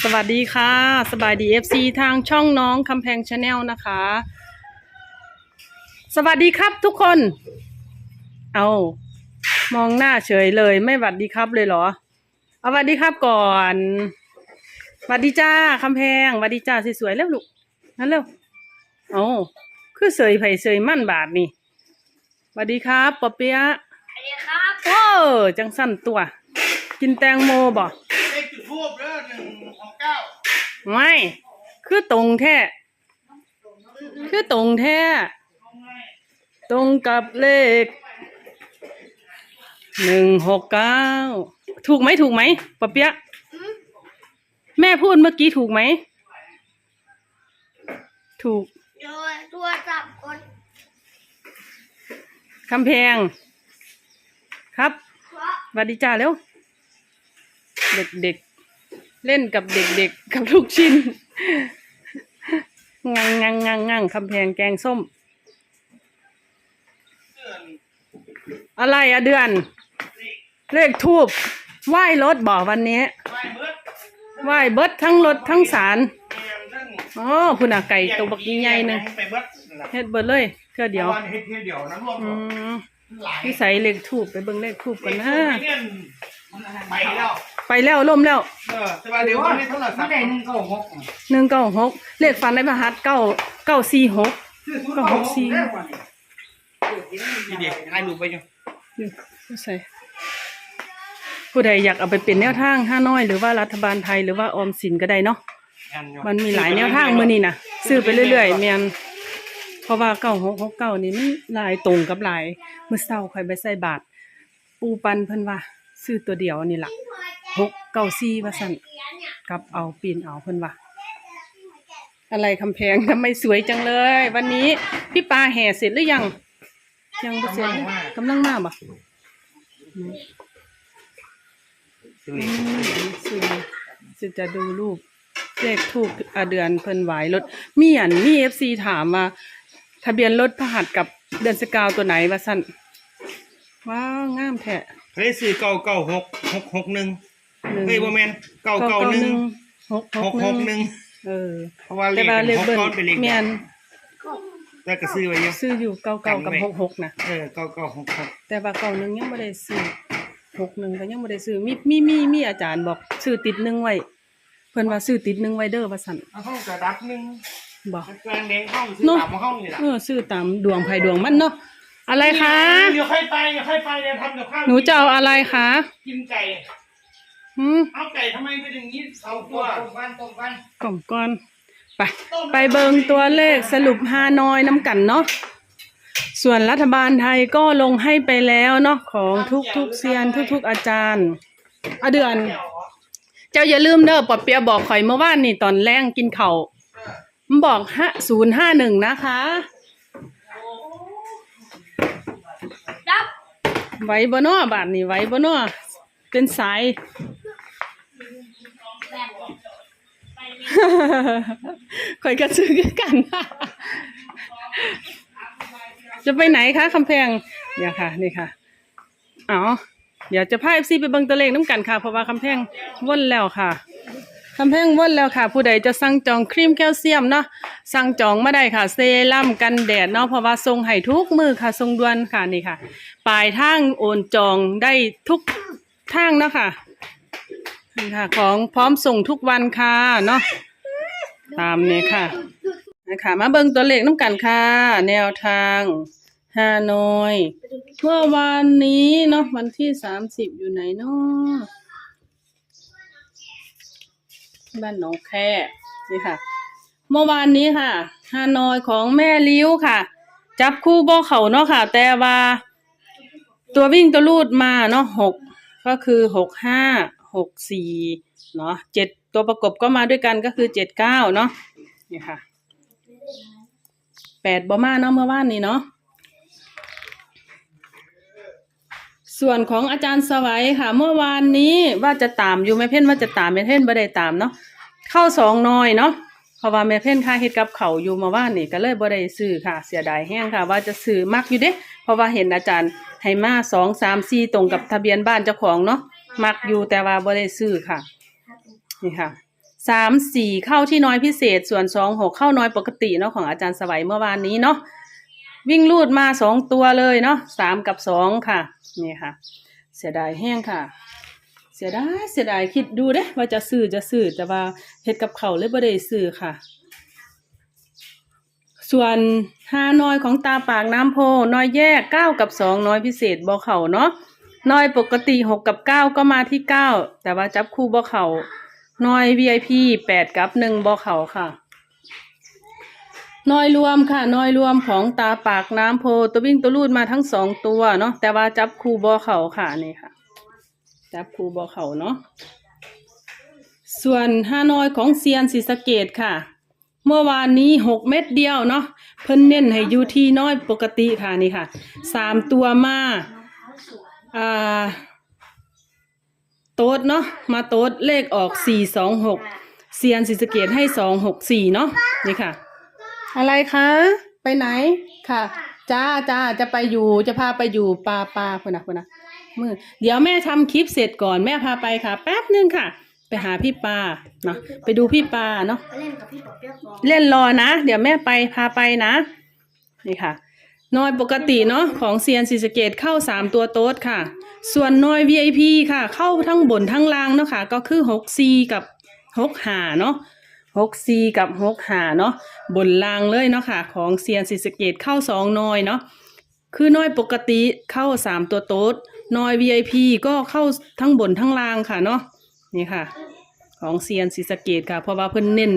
สวัสดีค่ะ สบายดี FC ทางช่องน้องคำแพงชาแนลนะคะ สวัสดีครับทุกคน เอามองหน้าเฉยเลย ไม่หวัดดีครับเลยเหรอ เอาหวัดดีครับก่อนหวัดดีจ้าคำแพงหวัดดีจ้าสวยๆเร็วลูกนั่นเร็วเอาคือเสยไผ่เสยมั่นบาทนี่หวัดดีครับปอเปียะสวัสดีครับโอ้จังสั้นตัว กินแตงโมบ่เลขจุดทูบเด้อหนึ่งของเก้า ไม่คือตรงแท้ คือตรงแท้ ตรงกับเลขหนึ่งหกเก้าถูกไหมถูกไหมปะเปียะแม่พูดเมื่อกี้ถูกไหม ถูกโดยตัวจับคนคำแพง ครับเพราะสวัสดีจ้าเร็ว เด็กๆ เล่นกับเด็กๆ กับลูกชิ้น งังงังงังงังคำแพงแกงส้มเดือนอะไรอะเดือน เลขทูบไหว้รถบ่วันนี้ ไหวเบิดไหว้เบิดทั้งรถทั้งสารแมนทั้งอ๋อพุ่นอะไก่ตัวบักใหญ่ๆหนึงไปเบิดนั่นล่ะเฮ็ดเบิดเลยเพื่อเดียวอาวันเฮ็ดเที่ยวเดียวน้ำรวมอืมหลายนิสัยเลขทูบไปเบิ่งเลขทูบกันนะเนี่ย ไปแล้ว ไปแล้วล่มแล้วเออแต่ว่าเดี๋ยววันนี้โทรศัพท์ได้หนึ่งเก้าหกหนึ่งเก้าหกเลขฟันในพระหัสเก้าเก้าสี่หกก็หกสี่นี่เด็กให้ดูไปอยู่นี่ผู้ใส่ผู้ใดอยากเอาไปเป็นแนวทางห้าน้อย หรือว่ารัฐบาลไทยหรือว่าออมสินก็ได้เนาะมันมีหลายแนวทางมือนี่นะซื้อไปเรื่อยๆเมียนเพราะว่าเก้าหกหกเก้านี่มันหลายตรงกับหลายมือเศร้าคอยไปใส่บาท ปูปันเพิ่นว่า ซื้อตัวเดียวนี่ล่ะหกเก้าสี่ว่าสั่นกับเอาปีนเอาเพิ่นว่าอะไรคำแพงทำไมสวยจังเลย วันนี้พี่ปาแห่เสร็จหรือยัง ยังบ่เสร็จกำลังมาบ่อืมอืมสิสิจะดูรูปเลขถูกอาเดือนเพิ่นไหวรถมีอันมีเอฟซีถามมาทะเบียนรถพหัสกับเดือนสกาวตัวไหนวะสั่นว้าวงามแท้ เฮ้ยซื้อเก้าเก้าหกหกหกหนึ่งหนึ่งเฮ้ยโมเมนเก้าเก้าหนึ่งหกหหกกหหนึ่กงหนึ่งเออเพราะว่าเลแต่ขว่าเลเป็นขหกเบิ้ลก้อนเป็นเลขเมียนแล้วก็ซื้อไว้เยอะซื้ออยู่เก้าเก้ากับหกหกนะเออเก้าเก้าหกครับแต่ว่าเก้าหนึ่งยังไม่ได้ซื้อหกหนึ่งก็ยังไม่ได้ซื้อมีมีมีมีอาจารย์บอกซื้อติดหนึ่งไว้เพิ่นว่าซื้อติดหนึ่งไว้เด้อว่าสั่นเอาห้องกระดับหนึ่งบอกกลางแดงห้องซื้อเนอะตามห้องนี่แหละเออซื้อตามดวงไผดวงมันเนาะ อะไรคะ เดี๋ยวค่อยไปเดี๋ยวค่อยไปเดี๋ยวทำกับข้าวหนูจะเอาอะไรคะกินไก่หืมเอาไก่ทำไมเป็นอย่างนี้เอาตัวตกวันตกวันกล่อมก่อน ไป ไปเบิงตัวเลขสรุปฮานอยน้ำกันเนาะ ส่วนรัฐบาลไทยก็ลงให้ไปแล้วเนาะของทุกทุกๆเซียนทุกทุกๆอาจารย์อะเดือน เจ้าอย่าลืมเด้อปอเปียบอกข่อยเมื่อวานนี่ตอนแรงกินเขา่าวมันบอกฮะศูนย์ห้าหนึ่งนะคะ ดับ ไว้บ่นอบาทนี่ไว้บ่นอเป็นสายแบบข่อยก็ซื้อกัน จะไปไหนคะคำแพงเนี่ยค่ะ นี่ค่ะอ๋อเดี๋ยวจะพาเอฟซีไปเบิงตัวเลขน้ำกันค่ะ เพราะว่าคำแพงว่นแล้วค่ะำแพงว่นแล้วค่ะ ผู้ใดจะสั่งจองครีมแคลเซียมเนาะสั่งจองมาได้ค่ะ เซรั่มกันแดดเนาะเพราะว่าทรงให้ทุกมือค่ะทรงด่วนค่ะนี่ค่ะ ปลายทางโอนจองได้ทุกทางเนาะค่ะนี่ค่ะ ของพร้อมส่งทุกวันค่ะเนาะตามนี้ค่ะนะคะมาเบิ่งตัวเลขน้ำกันค่ะ แนวทางฮานอยเมื่อวานนี้เนาะวันที่สามสิบอยู่ไหนเนาะ บ้านหนองแค่นี่ค่ะ เมื่อวานนี้ค่ะฮานอยของแม่ลิ้วค่ะ จับคู่บ่เขาเนาะค่ะ แต่ว่า ตัววิ่งตัวลูดมาเนาะหกก็คือหกห้าหกสี่เนาะเจ็ดตัวประกบก็มาด้วยกันก็คือเจ็ดเก้าเนาะนี่ค่ะแปดบอมาเนาะเมื่อวานนี้เนาะ ส่วนของอาจารย์สวัยค่ะ เมื่อวานนี้ว่าจะตามอยู่แม่เพ่นว่าจะตามแม่เพ่นไ่ได้ตามเนาะเข้าสองน้อยเนาะเพราะว่าแม่เพ่นค่าเฮ็ดกับเขาอยู่มาว่านนี่ก็เลยบ่ได้ซื้อค่ะ เสียดายแห้งค่ะ ว่าจะซื้อมักอยู่เด้เพราะว่าเห็นอาจารย์ให้มาสองสามสี่ตรงกับทะเบียนบ้านเจ้าของเนาะมักอยู่แต่ว่าบ่ได้ซื้อค่ะนี่ค่ะสามสี่เข้าที่น้อยพิเศษส่วนสองหกเข้าน้อยปกติเนาะของอาจารย์สวัยเมื่อวานนี้เนาะ วิ่งลูดมาสองตัวเลยเนาะสามกับสองค่ะ นี่ค่ะ เสียดายแห้งค่ะ เสียดายเสียดายคิดดูเด้ว่าจะซื้อจะซื้อแต่ว่าเฮ็ดกับเขาเลยบ่ได้ซื้อค่ะ ส่วนห้าน้อยของตาปากน้ำโพน้อยแยกเก้ากับสองน้อยพิเศษบ่เขาเนาะน้อยปกติหกกับเก้าก็มาที่เก้าแต่ว่าจับคู่บ่เขาน้อย VIP แปดกับหนึ่งบ่เขาค่ะ น้อยรวมค่ะน้อยรวมของตาปากน้ำโพตัววิ่งตัวลูดมาทั้งสองตัวเนาะแต่ว่าจับคู่บ่เข่าค่ะนี่ค่ะ จับคู่บ่เข่าเนาะส่วนห้าน้อยของเซียนศรีสะเกดค่ะ เมื่อวานนี้หกเม็ดเดียวเนาะเพิ่นเน้นให้อยู่ที่น้อยปกติค่ะนี่ค่ะสามตัวมาอ่าโต๊ดเนาะมาโต๊ดเลขออกสี่สองหกเซียนศรีสะเกดให้สองหกสี่เนาะนี่ค่ะ อะไรคะ ไปไหนค่ะ จ้าจ้าจะไปอยู่จะพาไปอยู่ปลาปลาคนนะคนนะมือเดี๋ยวแม่ทำคลิปเสร็จก่อนแม่พาไปค่ะ แป๊บนึงค่ะ ไปหาพี่ปลาเนาะไปดูพี่ปลาเนาะไปเล่นกับพี่ปอบเปียกฟองเล่นรอนะ เดี๋ยวแม่ไปพาไปนะนี่ค่ะน้อยปกติเนาะของเซียนซีสะเกตเข้าสามตัวโต๊ดค่ะ ส่วนน้อย VIP ค่ะ เข้าทั้งบนทั้งล่างเนาะค่ะ ก็คือหกซีกับหกหาเนาะ หกซีกับหกหาเนาะบนล่างเลยเนาะค่ะ ของเซียนซีสเกตเข้าสองน้อยเนาะคือน้อยปกติเข้าสามตัวโต๊ดน้อย VIP ก็เข้าทั้งบนทั้งล่างค่ะเนาะนี่ค่ะ ของเซียนศรีสเกดค่ะ เพราะว่าเพิ่นเน้น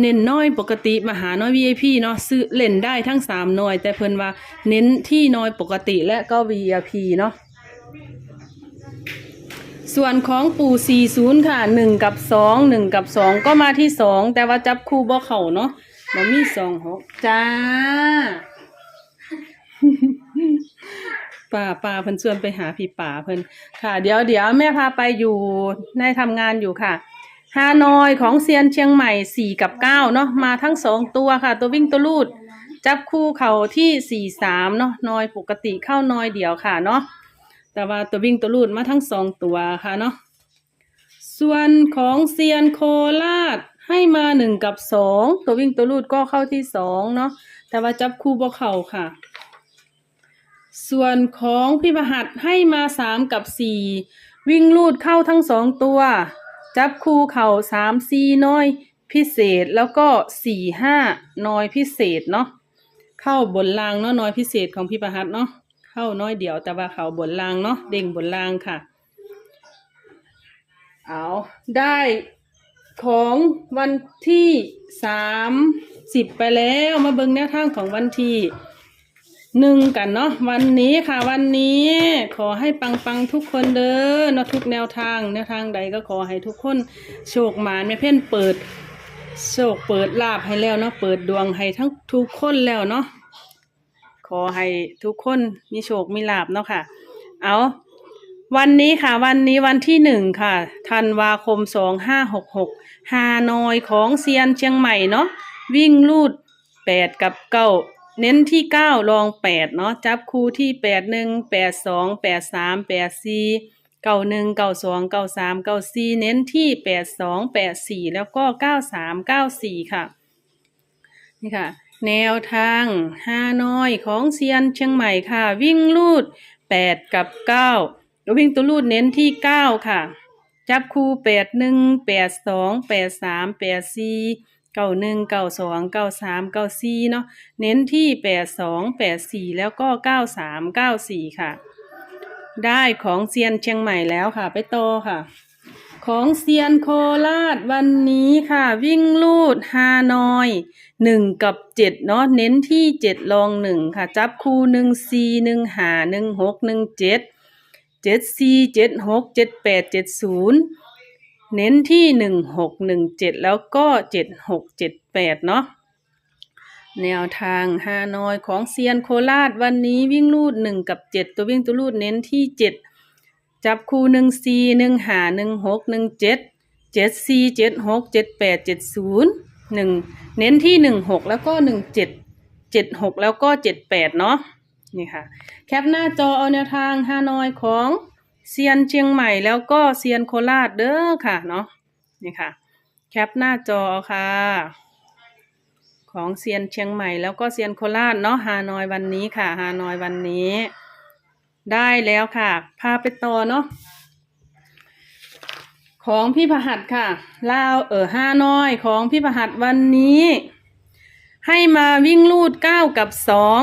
เน้นน้อยปกติมาหาน้อย VIP เนาะซื้อเล่นได้ทั้งสามน่วยแต่เพิ่นว่าเน้นที่น้อยปกติและก็ VIP เนาะ ส่วนของปู่40ค่ะ1กับ2 1กับ2ก็มาที่2แต่ว่าจับคู่บ่เข้าเนาะบ่มี2 6จ้าป่าป่าเพิ่นชวนไปหาพี่ป่าเพิ่นค่ะ เดี๋ยวเดี๋ยวแม่พาไปอยู่ในทำงานอยู่ค่ะฮานอยของเซียนเชียงใหม่สี่กับเก้าเนาะมาทั้งสองตัวค่ะ ตัววิ่งตัวลูด จับคู่เข่าที่สี่สามเนาะนอยปกติเข้านอยเดียวค่ะเนาะ แต่ว่าตัววิ่งตัวลูดมาทั้งสองตัวค่ะเนาะส่วนของเซียนโคราชให้มาหนึ่งกับสองตัววิ่งตัวลูดก็เข้าที่สองเนาะแต่ว่าจับคู่บ่เข้าค่ะ ส่วนของพี่ประหัดให้มาสามกับสี่วิ่งลูดเข้าทั้งสองตัว จับคู่เข่าสามสี่น้อยพิเศษแล้วก็สี่ห้าน้อยพิเศษเนาะเข้าบนรางเนาะน้อยพิเศษของพี่ประหัดเนาะ เข้าน้อยเดียวแต่ว่าเขาบนรางเนาะเด้งบนรางค่ะ เอาได้ของวันที่สามสิบไปแล้วมาเบิ่งแนวทางของวันที่หนึ่งกันเนาะวันนี้ค่ะ วันนี้ขอให้ปังปังๆทุกคนเด้อเนาะทุกแนวทาง แนวทางใดก็ขอให้ทุกคนโชคหมานแม่เพ่นเปิดโชคเปิดลาบให้แล้วเนาะเปิดดวงให้ทั้งทุกคนแล้วเนาะ ขอให้ทุกคนมีโชคมีลาบเนาะค่ะ เอาวันนี้ค่ะ วันนี้วันที่หนึ่งค่ะธันวาคมสองห้าหกหกฮานอยของเซียนเชียงใหม่เนาะวิ่งลูดแปดกับเก้าเน้นที่เก้ารองแปดเนาะจับคู่ที่แปดหนึ่งแปดสองแปดสามแปดสี่เก้าหนึ่งเก้าสองเก้าสามเก้าสี่เน้นที่แปดสองแปดสี่แล้วก็เก้าสามเก้าสี่ค่ะ นี่ค่ะ แนวทางห้าน้อยของเซียนเชียงใหม่ค่ะ วิ่งลูดแปดกับเก้าวิ่งตัวลูดเน้นที่เก้าค่ะ จับคู่แปดหนึ่งแปดสองแปดสามแปดสี่เก้าหนึ่งเก้าสองเก้าสามเก้าสี่เนาะเน้นที่แปดสองแปดสี่แล้วก็เก้าสามเก้าสี่ค่ะ ได้ของเซียนเชียงใหม่แล้วค่ะ ไปโตค่ะ ของเซียนโคราชวันนี้ค่ะ วิ่งลูดฮานอยหนึ่งกับเจ็ดเนาะเน้นที่เจ็ดรองหนึ่งค่ะ จับคู่หนึ่งซีหนึ่งหาหนึ่งหกหนึ่งเจ็ดเจ็ดซีเจ็ดหกเจ็ดแปดเจ็ดศูนย์เน้นที่หนึ่งหกหนึ่งเจ็ดแล้วก็เจ็ดหกเจ็ดแปดเนาะแนวทางฮานอยของเซียนโคราชวันนี้วิ่งลูดหนึ่งกับเจ็ดตัววิ่งตัวลูดเน้นที่เจ็ด จับคู่หนึ่งสี่หนึ่งหาหนึ่งหกหนึ่งเจ็ดเจ็ดสี่เจ็ดหกเจ็ดแปดเจ็ดศูนย์หนึ่งเน้นที่หนึ่งหกแล้วก็หนึ่งเจ็ดเจ็ดหกแล้วก็เจ็ดแปดเนาะนี่ค่ะ แคปหน้าจอเอาแนวทางฮานอยของเซียนเชียงใหม่แล้วก็เซียนโคราชเด้อค่ะเนาะนี่ค่ะ แคปหน้าจอค่ะ ของเซียนเชียงใหม่แล้วก็เซียนโคราชเนาะฮานอยวันนี้ค่ะฮานอยวันนี้ ได้แล้วค่ะ พาไปต่อเนาะของพี่พหัสค่ะลาวเออฮาน้อยของพี่พหัสวันนี้ ให้มาวิ่งลูดเก้ากับสอง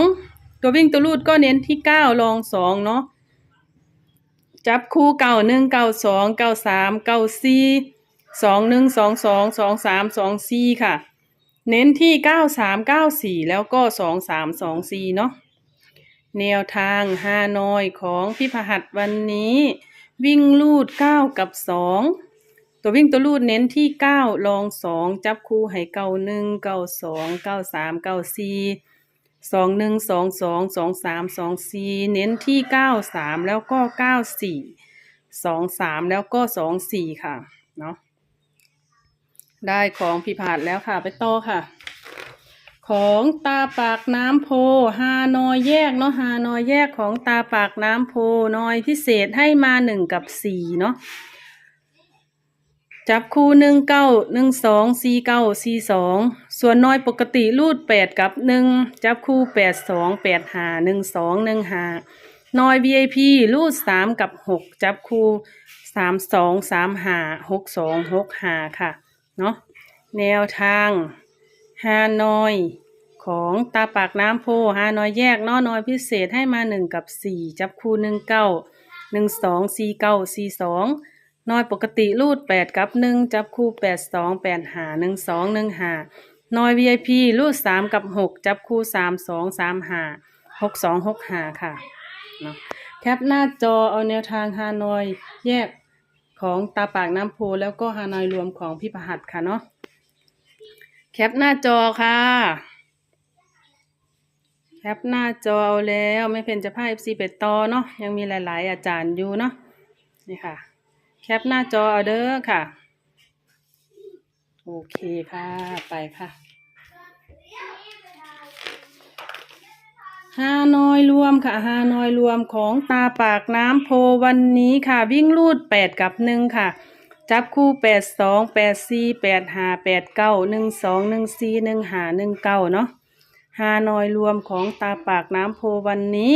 ตัววิ่งตัวลูดก็เน้นที่เก้าลองสองเนาะจับคู่เก้าหนึ่งเก้าสองเก้าสามเก้าสี่สองหนึ่งสองสองสองสามสองสี่ค่ะ เน้นที่เก้าสามเก้าสี่แล้วก็สองสามสองสี่เนาะ แนวทางฮานอยของพี่พหัสวันนี้ วิ่งลูดเก้ากับสองตัววิ่งตัวลูดเน้นที่เก้าลองสองจับคู่ให้เก้าหนึ่งเก้าสองเก้าสามเก้าสี่สองหนึ่งสองสองสองสามสองสี่เน้นที่เก้าสามแล้วก็เก้าสี่สองสามแล้วก็สองสี่ค่ะเนาะได้ของพิพาทแล้วค่ะ ไปต่อค่ะ ของตาปากน้ำโพ ฮานอยแยกเนาะฮานอยแยกของตาปากน้ำโพนอยพิเศษให้มาหนึ่งกับสี่เนาะจับคู่หนึ่งเก้าหนึ่งสองสี่เก้าสี่สองส่วนน้อยปกติรูดแปดกับหนึ่งจับคู่แปดสองแปดหาหนึ่งสองหนึ่งหาน้อย VIP รูดสามกับหกจับคู่สามสองสามหาหกสองหกหาค่ะ เนาะแนวทาง ฮานอย ของตาปากน้ำโพฮานอยแยกเนอน้อยพิเศษให้มาหนึ่งกับสี่จับคู่หนึ่งเก้าหนึ่งสองสี่เก้าสี่สองนอยปกติรูดแปดกับหนึ่งจับคู่แปดสองแปดหาหนึ่งสองหนึ่งหาน้อย VIP รูดสามกับหกจับคู่สามสองสามหาหกสองหกหาค่ะเนาะแคปหน้าจอเอาแนวทางฮานอย แยกของตาปากน้ำโพแล้วก็ฮานอยรวมของพี่ประหัดค่ะเนาะ แคปหน้าจอค่ะ แคปหน้าจอเอาแล้วไม่เป็นจะพาเอฟซีเป็ดต่อเนาะยังมีหลาย ๆ อาจารย์อยู่เนาะนี่ค่ะ แคปหน้าจอเอาเด้อค่ะ โอเคค่ะ ไปค่ะฮานอยรวมค่ะฮานอยรวมของตาปากน้ำโพวันนี้ค่ะ วิ่งรูดแปดกับหนึ่งค่ะ จับคู่แปดสองแปดสี่แปดห้าแปดเก้าหนึ่งสองหนึ่งสี่หนึ่งห้าหนึ่งเก้าเนาะฮานอยรวมของตาปากน้ำโพวันนี้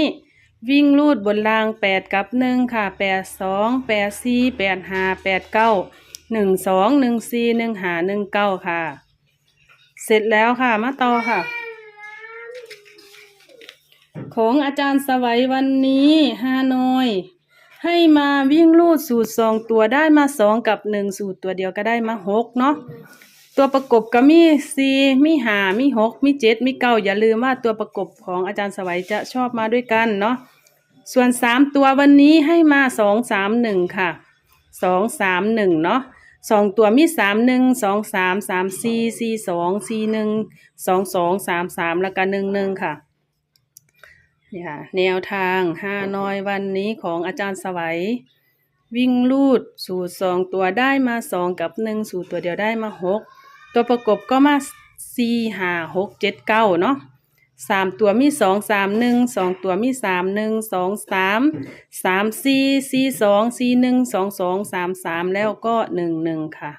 วิ่งลูดบนรางแปดกับหนึ่งค่ะแปดสองแปดสี่แปดห้าแปดเก้าหนึ่งสองหนึ่งสี่หนึ่งห้าหนึ่งเก้าค่ะ เสร็จแล้วค่ะมาต่อค่ะ ของอาจารย์สวัยวันนี้ฮานอย ให้มาวิ่งลูดสูตรสองตัวได้มาสองกับหนึ่งสูตรตัวเดียวก็ได้มาหกเนาะตัวประกบก็มีสี่มีหามีหกมีเจ็ดมีเก้าอย่าลืมว่าตัวประกบของอาจารย์สวัยจะชอบมาด้วยกันเนาะส่วนสามตัววันนี้ให้มาสองสามหนึ่งค่ะสองสามหนึ่งเนาะสองตัวมีสามหนึ่งสองสามสามสี่สี่สองสี่หนึ่งสองสองสามสามแล้วก็หนึ่งหนึ่งค่ะ นี่ค่ะแนวทางห้านอยวันนี้ของอาจารย์สวัย วิ่งลูดสูตรสองตัวได้มาสองกับหนึ่งสูตรตัวเดียวได้มาหกตัวประกบก็มาสี่ห้าหกเจ็ดเก้าเนาะสามตัวมีสองสามหนึ่งสองตัวมีสามหนึ่งสองสามสามสี่สี่สองสี่หนึ่งสองสองสามสามแล้วก็หนึ่งหนึ่งค่ะ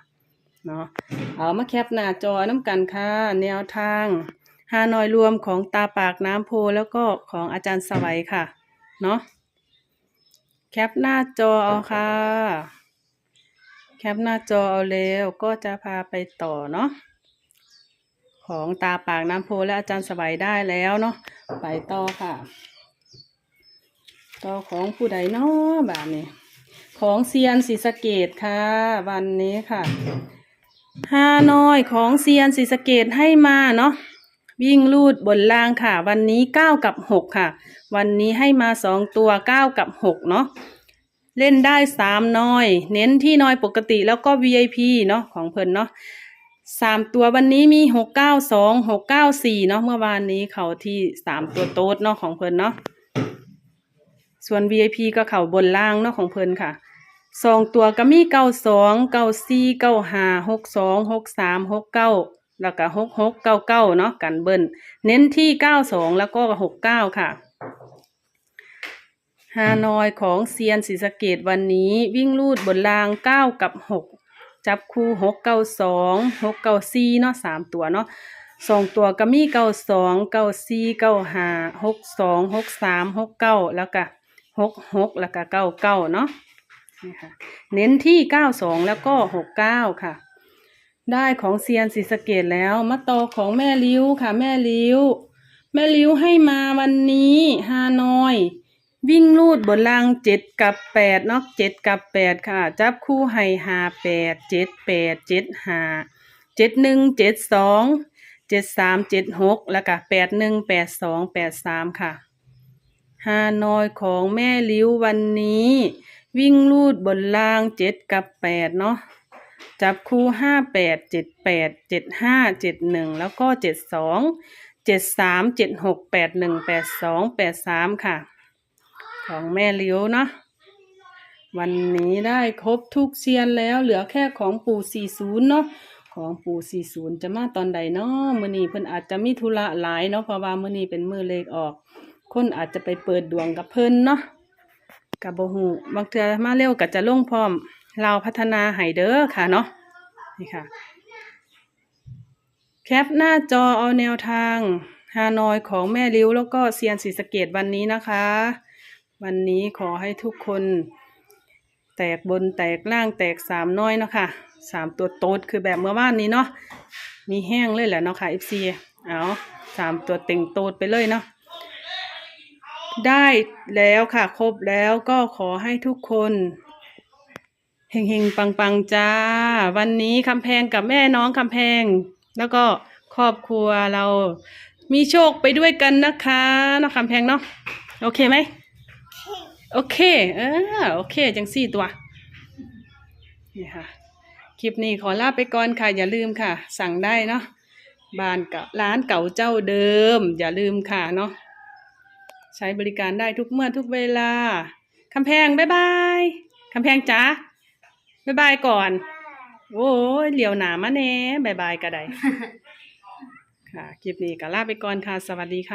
เนาะเอามาแคปหน้าจอน้ำกันค่ะ แนวทาง ฮานอยรวมของตาปากน้ำโพแล้วก็ของอาจารย์สวัยค่ะ เนาะแคปหน้าจอเอาค่ะ แคปหน้าจอเอาแล้วก็จะพาไปต่อเนาะของตาปากน้ำโพและอาจารย์สวัยได้แล้วเนาะไปต่อค่ะ ต่อของผู้ใดเนาะแบบนี้ ของเซียนศรีสะเกดค่ะ วันนี้ค่ะฮานอยของเซียนศรีสะเกดให้มาเนาะ วิ่งลูดบนล่างค่ะ วันนี้เก้ากับหกค่ะ วันนี้ให้มาสองตัวเก้ากับหกเนาะเล่นได้สามน้อย เน้นที่น้อยปกติแล้วก็ VIP เนาะของเพิ่นเนาะสามตัววันนี้มีหกเก้าสองหกเก้าสี่เนาะเมื่อวานนี้เขาที่สามตัวโต๊ดเนาะของเพิ่นเนาะส่วน VIP ก็เข่าบนล่างเนาะของเพิ่นค่ะสองตัวก็มีเก้าสองเก้าสี่เก้าห้าหกสองหกสามหกเก้า แล้วก็หกหกเก้าเก้าเนาะกันเบิ้ลเน้นที่เก้าสองแล้วก็หกเก้าค่ะฮานอยของเซียนศรีสะเกดวันนี้วิ่งลูดบนรางเก้ากับหกจับคู่หกเก้าสองหกเก้าสี่เนาะสามตัวเนาะสองตัวก็มีเก้าสองเก้าสี่เก้าห้าหกสองหกสามหกเก้าแล้วก็หกหกแล้วก็เก้าเก้าเนาะนี่ค่ะเน้นที่เก้าสองแล้วก็หกเก้าค่ะ ได้ของเซียนศรีสะเกดแล้ว มาต่อของแม่ลิ้วค่ะ แม่ลิ้ว แม่ลิ้วให้มาวันนี้ฮานอย วิ่งลูดบนล่างเจ็ดกับแปดเนาะเจ็ดกับแปดค่ะ จับคู่ให้หาแปดเจ็ดแปดเจ็ดห้าเจ็ดหนึ่งเจ็ดสองเจ็ดสามเจ็ดหกแล้วก็แปดหนึ่งแปดสองแปดสามค่ะฮานอยของแม่ลิ้ววันนี้ วิ่งลูดบนล่างเจ็ดกับแปดเนาะ จับคู่ห้าแปดเจ็ดแปดเจ็ดห้าเจ็ดหนึ่งแล้วก็เจ็ดสองเจ็ดสามเจ็ดหกแปดหนึ่งแปดสองแปดสามค่ะ ของแม่เลี้ยวเนาะวันนี้ได้ครบทุกเซียนแล้วเหลือแค่ของปู่40เนาะของปู่40จะมาตอนใดเนาะมือนี้เพิ่นอาจจะมีธุระหลายเนาะเพราะว่ามือนี้เป็นมือเลขออก คนอาจจะไปเปิดดวงกับเพิ่นเนาะก็บ่ฮู้บางเทือมาเร็วก็จะลงพร้อม เราพัฒนาให้เด้อค่ะเนาะนี่ค่ะ แคปหน้าจอเอาแนวทางฮานอยของแม่ลิ้วแล้วก็เซียนศรีสะเกดวันนี้นะคะ วันนี้ขอให้ทุกคน แตกบนแตกล่างแตกสามน้อยเนาะค่ะสามตัวโต๊ดคือแบบเมื่อวานนี้เนาะมีแห้งเลยแหละเนาะค่ะ FC เอาสามตัวเต็งโต๊ดไปเลยเนาะได้แล้วค่ะ ครบแล้วก็ขอให้ทุกคน เฮงๆ ปังๆ จ้า วันนี้คำแพงกับแม่น้องคำแพง แล้วก็ครอบครัวเรา มีโชคไปด้วยกันนะคะเนาะคำแพงเนาะโอเคไหมโอเค เออโอเค จังสี่ตัวนี่ค่ะ คลิปนี้ขอลาไปก่อนค่ะ อย่าลืมค่ะ สั่งได้เนาะบ้านกับร้านเก่าเจ้าเดิม อย่าลืมค่ะเนาะใช้บริการได้ทุกเมื่อทุกเวลาคำแพง บ๊ายบายคำแพงจ้า บายบายก่อน โอ้ยเหลียวหนามาแน่บายบายก็ได้ ค่ะ คลิปนี้ก็ลาไปก่อนค่ะ สวัสดีค่ะ